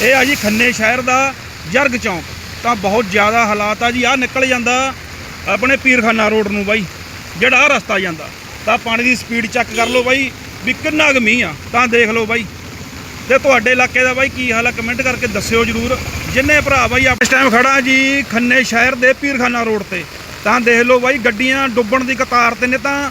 ਇਹ ਆ ਜੀ ਖੰਨੇ ਸ਼ਹਿਰ ਦਾ ਜਰਗ ਚੌਂਕ। ਤਾਂ ਬਹੁਤ ਜ਼ਿਆਦਾ ਹਾਲਾਤ ਆ ਜੀ ਆ ਨਿਕਲ ਜਾਂਦਾ ਆਪਣੇ ਪੀਰਖਾਨਾ ਰੋਡ ਨੂੰ ਬਾਈ, ਜਿਹੜਾ ਆਹ ਰਸਤਾ ਜਾਂਦਾ। ਤਾਂ ਪਾਣੀ ਦੀ ਸਪੀਡ ਚੈੱਕ ਕਰ ਲਓ ਬਾਈ, ਵੀ ਕਿੰਨਾ ਕੁ ਮੀਂਹ ਆ। ਤਾਂ ਦੇਖ ਲਓ ਬਾਈ। ਤੇ ਤੁਹਾਡੇ ਇਲਾਕੇ ਦਾ ਬਾਈ ਕੀ ਹਾਲ ਆ ਕਮੈਂਟ ਕਰਕੇ ਦੱਸਿਓ ਜਰੂਰ। ਜਿੰਨੇ ਭਰਾ ਬਾਈ ਆਪਾਂ ਇਸ ਟਾਈਮ ਖੜਾ ਜੀ ਖੰਨੇ ਸ਼ਹਿਰ ਦੇ ਪੀਰਖਾਨਾ ਰੋਡ ਤੇ। ਤਾਂ ਦੇਖ ਲਓ ਬਾਈ, ਗੱਡੀਆਂ ਡੁੱਬਣ ਦੀ ਕਤਾਰ ਤੇ ਨੇ ਤਾਂ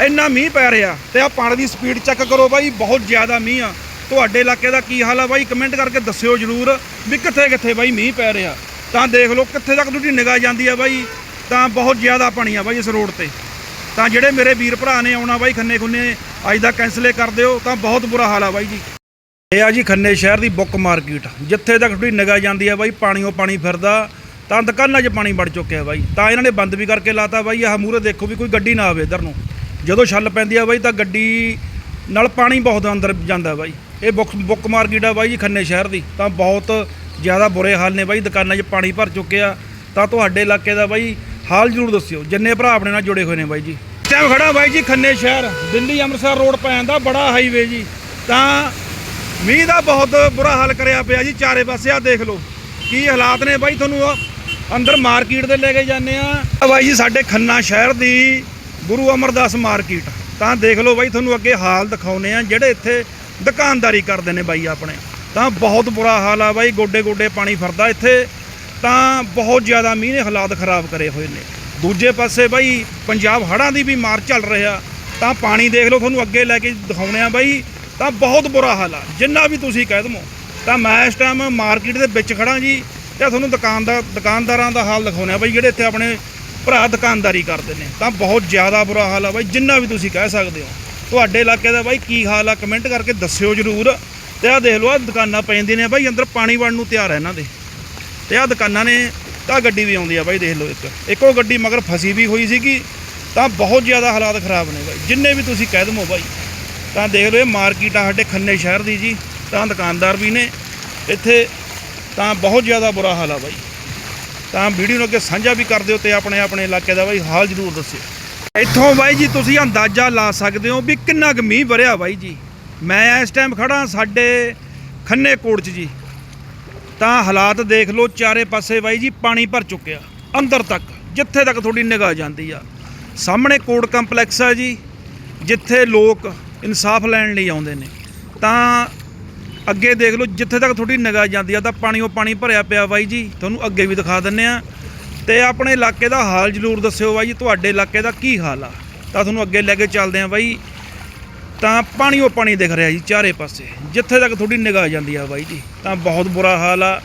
ਇੰਨਾ ਮੀਂਹ ਪੈ ਰਿਹਾ। ਤੇ ਆ ਪਾਣੀ ਦੀ ਸਪੀਡ ਚੈੱਕ ਕਰੋ ਬਾਈ, ਬਹੁਤ ਜ਼ਿਆਦਾ ਮੀਂਹ ਆ। ਤੁਹਾਡੇ ਇਲਾਕੇ ਦਾ ਕੀ ਹਾਲ ਆ ਬਾਈ? ਕਮੈਂਟ ਕਰਕੇ ਦੱਸਿਓ ਜਰੂਰ ਵੀ ਕਿੱਥੇ ਕਿੱਥੇ ਬਾਈ ਮੀਂਹ ਪੈ ਰਿਹਾ। ਤਾਂ ਦੇਖ ਲਓ ਕਿੱਥੇ ਤੱਕ ਤੁਹਾਡੀ ਨਿਗਾਹ ਜਾਂਦੀ ਆ ਬਾਈ। ਤਾਂ ਬਹੁਤ ਜ਼ਿਆਦਾ ਪਾਣੀ ਆ ਬਾਈ ਇਸ ਰੋਡ ਤੇ। ਤਾਂ ਜਿਹੜੇ ਮੇਰੇ ਵੀਰ ਭਰਾ ਨੇ ਆਉਣਾ ਬਾਈ ਖੰਨੇ ਖੁੰਨੇ, ਅੱਜ ਦਾ ਕੈਂਸਲੇ ਕਰ ਦਿਓ, ਤਾਂ ਬਹੁਤ ਬੁਰਾ ਹਾਲ ਆ ਬਾਈ ਜੀ। ਇਹ ਆ ਜੀ ਖੰਨੇ ਸ਼ਹਿਰ ਦੀ ਬੁੱਕ ਮਾਰਕੀਟ। ਜਿੱਥੇ ਤੱਕ ਤੁਹਾਡੀ ਨਿਗਾਹ ਜਾਂਦੀ ਆ ਬਾਈ, ਪਾਣੀਓ ਪਾਣੀ ਫਿਰਦਾ, ਤਾਂ ਦੁਕਾਨਾਂ 'ਚ ਪਾਣੀ ਵੜ ਚੁੱਕਿਆ ਬਾਈ। ਤਾਂ ਇਹਨਾਂ ਨੇ ਬੰਦ ਵੀ ਕਰਕੇ ਲਾਤਾ ਬਾਈ। ਆਹ ਮੂਹਰੇ ਦੇਖੋ ਵੀ ਕੋਈ ਗੱਡੀ ਨਾ ਆਵੇ ਇਧਰ ਨੂੰ। ਜਦੋਂ ਛੱਲ ਪੈਂਦੀ ਆ ਬਾਈ, ਤਾਂ ਗੱਡੀ ਨਾਲ ਪਾਣੀ ਬਹੁਤ ਅੰਦਰ ਜਾਂਦਾ ਬਾਈ। ਇਹ ਬੁੱਕ ਬੁੱਕ ਮਾਰਕੀਟ ਆ ਬਾਈ ਜੀ ਖੰਨੇ ਸ਼ਹਿਰ ਦੀ, ਤਾਂ ਬਹੁਤ ਜ਼ਿਆਦਾ ਬੁਰੇ ਹਾਲ ਨੇ ਬਾਈ, ਦੁਕਾਨਾਂ 'ਚ ਪਾਣੀ ਭਰ ਚੁੱਕਿਆ। ਤਾਂ ਤੁਹਾਡੇ ਇਲਾਕੇ ਦਾ ਬਾਈ, ਹਾਲ ਜ਼ਰੂਰ ਦੱਸਿਓ, ਜਿੰਨੇ ਭਰਾ ਆਪਣੇ ਨਾਲ ਜੁੜੇ ਹੋਏ ਨੇ ਬਾਈ ਜੀ। ਟਾਈਮ ਖੜਾ ਬਾਈ ਜੀ ਖੰਨੇ ਸ਼ਹਿਰ, ਦਿੱਲੀ ਅੰਮ੍ਰਿਤਸਰ ਰੋਡ ਪੈਂਦਾ ਬੜਾ ਹਾਈਵੇ ਜੀ। ਤਾਂ ਮੀਂਹ ਦਾ ਬਹੁਤ ਬੁਰਾ ਹਾਲ ਕਰਿਆ ਪਿਆ ਜੀ, ਚਾਰੇ ਪਾਸੇ ਆ ਦੇਖ ਲਓ, ਕੀ ਹਾਲਾਤ ਨੇ ਬਾਈ ਤੁਹਾਨੂੰ ਅੰਦਰ ਮਾਰਕੀਟ ਦੇ ਲੈ ਕੇ ਜਾਂਦੇ ਆ। ਆ ਬਾਈ ਜੀ ਸਾਡੇ ਖੰਨਾ ਸ਼ਹਿਰ ਦੀ ਗੁਰੂ ਅਮਰਦਾਸ ਮਾਰਕੀਟ, ਤਾਂ ਦੇਖ ਲਓ ਬਾਈ ਤੁਹਾਨੂੰ ਅੱਗੇ ਹਾਲ ਦਿਖਾਉਨੇ ਆ, ਜਿਹੜੇ ਇੱਥੇ ਦੁਕਾਨਦਾਰੀ ਕਰਦੇ ਨੇ ਬਾਈ ਆਪਣੇ। ਤਾਂ ਬਹੁਤ ਬੁਰਾ ਹਾਲ ਆ ਬਾਈ, ਗੋਡੇ ਗੋਡੇ ਪਾਣੀ ਫਿਰਦਾ ਇੱਥੇ। ਤਾਂ ਬਹੁਤ ਜ਼ਿਆਦਾ ਮੀਂਹ ਨੇ ਹਾਲਾਤ ਖਰਾਬ ਕਰੇ ਹੋਏ ਨੇ। ਦੂਜੇ ਪਾਸੇ ਬਾਈ, ਪੰਜਾਬ ਹੜ੍ਹਾਂ ਦੀ ਵੀ ਮਾਰ ਚੱਲ ਰਿਹਾ। ਤਾਂ ਪਾਣੀ ਦੇਖ ਲਓ, ਤੁਹਾਨੂੰ ਅੱਗੇ ਲੈ ਕੇ ਦਿਖਾਉਣੇ ਆ ਬਾਈ। ਤਾਂ ਬਹੁਤ ਬੁਰਾ ਹਾਲ ਆ, ਜਿੰਨਾ ਵੀ ਤੁਸੀਂ ਕਹਿ ਦਮੋ ਤਾਂ ਮੈਂ ਇਸ ਟਾਈਮ ਮਾਰਕੀਟ ਦੇ ਵਿੱਚ ਖੜਾ ਜੀ, ਤੇ ਤੁਹਾਨੂੰ ਦੁਕਾਨਦਾਰ ਦੁਕਾਨਦਾਰਾਂ ਦਾ ਹਾਲ ਦਿਖਾਉਣੇ ਆ ਬਾਈ, ਜਿਹੜੇ ਇੱਥੇ ਆਪਣੇ ਭਰਾ ਦੁਕਾਨਦਾਰੀ ਕਰਦੇ ਨੇ। ਤਾਂ ਬਹੁਤ ਜ਼ਿਆਦਾ ਬੁਰਾ ਹਾਲ ਆ ਬਾਈ, ਜਿੰਨਾ ਵੀ ਤੁਸੀਂ ਕਹਿ ਸਕਦੇ ਹੋ। ਤੁਹਾਡੇ ਇਲਾਕੇ ਦਾ ਬਾਈ, ਕੀ ਹਾਲ ਆ? ਕਮੈਂਟ ਕਰਕੇ ਦੱਸਿਓ ਜਰੂਰ। ਤੇ ਆਹ ਦੇਖ ਲਓ ਆ ਦੁਕਾਨਾਂ ਪੈਂਦੀਆਂ ਨੇ ਬਾਈ, ਅੰਦਰ ਪਾਣੀ ਵੜਨ ਨੂੰ ਤਿਆਰ ਹੈ ਇਹਨਾਂ ਦੇ। ਤੇ ਆਹ ਦੁਕਾਨਾਂ ਨੇ ਤਾਂ ਗੱਡੀ ਵੀ ਆਉਂਦੀ ਆ ਬਾਈ, ਦੇਖ ਲਓ ਇੱਕ। ਇੱਕੋ ਗੱਡੀ ਮਗਰ ਫਸੀ ਵੀ ਹੋਈ ਸੀਗੀ, ਤਾਂ ਬਹੁਤ ਜ਼ਿਆਦਾ ਹਾਲਾਤ ਖਰਾਬ ਨੇ ਬਾਈ। ਜਿੰਨੇ ਵੀ ਤੁਸੀਂ ਕਹਿ ਦਮੋ ਬਾਈ, ਤਾਂ ਦੇਖ ਲਓ ਇਹ ਮਾਰਕੀਟ ਆ ਸਾਡੇ ਖੰਨੇ ਸ਼ਹਿਰ ਦੀ ਜੀ, ਤਾਂ ਦੁਕਾਨਦਾਰ ਵੀ ਨੇ। ਇੱਥੇ ਤਾਂ ਬਹੁਤ ਜ਼ਿਆਦਾ ਬੁਰਾ ਹਾਲ ਆ ਬਾਈ। ਤਾਂ ਵੀਡੀਓ ਨੂੰ ਅੱਗੇ ਸਾਂਝਾ ਵੀ ਕਰ ਦਿਓ ਤੇ ਆਪਣੇ ਆਪਣੇ ਇਲਾਕੇ ਦਾ ਬਾਈ, ਹਾਲ ਜ਼ਰੂਰ ਦੱਸਿਓ। ਇੱਥੋਂ ਬਾਈ ਜੀ, ਤੁਸੀਂ ਅੰਦਾਜ਼ਾ ਲਾ ਸਕਦੇ ਹੋ ਵੀ ਕਿੰਨਾ ਕੁ ਮੀਂਹ ਵਰਿਆ ਬਾਈ ਜੀ। ਮੈਂ ਇਸ ਟਾਈਮ ਖੜਾ ਸਾਡੇ ਖੰਨੇ ਕੋਟ 'ਚ ਜੀ। ਤਾਂ ਹਾਲਾਤ ਦੇਖ ਲਓ, ਚਾਰੇ ਪਾਸੇ ਬਾਈ ਜੀ ਪਾਣੀ ਭਰ ਚੁੱਕਿਆ, ਅੰਦਰ ਤੱਕ, ਜਿੱਥੇ ਤੱਕ ਤੁਹਾਡੀ ਨਿਗਾਹ ਜਾਂਦੀ ਆ। ਸਾਹਮਣੇ ਕੋਟ ਕੰਪਲੈਕਸ ਆ ਜੀ, ਜਿੱਥੇ ਲੋਕ ਇਨਸਾਫ ਲੈਣ ਲਈ ਆਉਂਦੇ ਨੇ। ਤਾਂ ਅੱਗੇ ਦੇਖ ਲਓ, ਜਿੱਥੇ ਤੱਕ ਤੁਹਾਡੀ ਨਿਗਾਹ ਜਾਂਦੀ ਆ, ਤਾਂ ਪਾਣੀ ਉਹ ਪਾਣੀ ਭਰਿਆ ਪਿਆ ਬਾਈ ਜੀ। ਤੁਹਾਨੂੰ ਅੱਗੇ ਵੀ ਦਿਖਾ ਦਿੰਨੇ ਆ। ਤੇ ਆਪਣੇ ਇਲਾਕੇ ਦਾ ਹਾਲ ਜ਼ਰੂਰ ਦੱਸਿਓ ਬਾਈ ਜੀ ਤੁਹਾਡੇ ਇਲਾਕੇ ਦਾ ਕੀ ਹਾਲ ਆ? ਤਾਂ ਤੁਹਾਨੂੰ ਅੱਗੇ ਲੈ ਕੇ ਚੱਲਦੇ ਆ ਬਾਈ। ਤਾਂ ਪਾਣੀ ਉਹ ਪਾਣੀ ਦਿਖ ਰਿਹਾ ਜੀ, ਚਾਰੇ ਪਾਸੇ। ਜਿੱਥੇ ਤੱਕ ਤੁਹਾਡੀ ਨਿਗਾਹ ਜਾਂਦੀ ਆ ਬਾਈ ਜੀ, ਤਾਂ ਬਹੁਤ ਬੁਰਾ ਹਾਲ ਆ।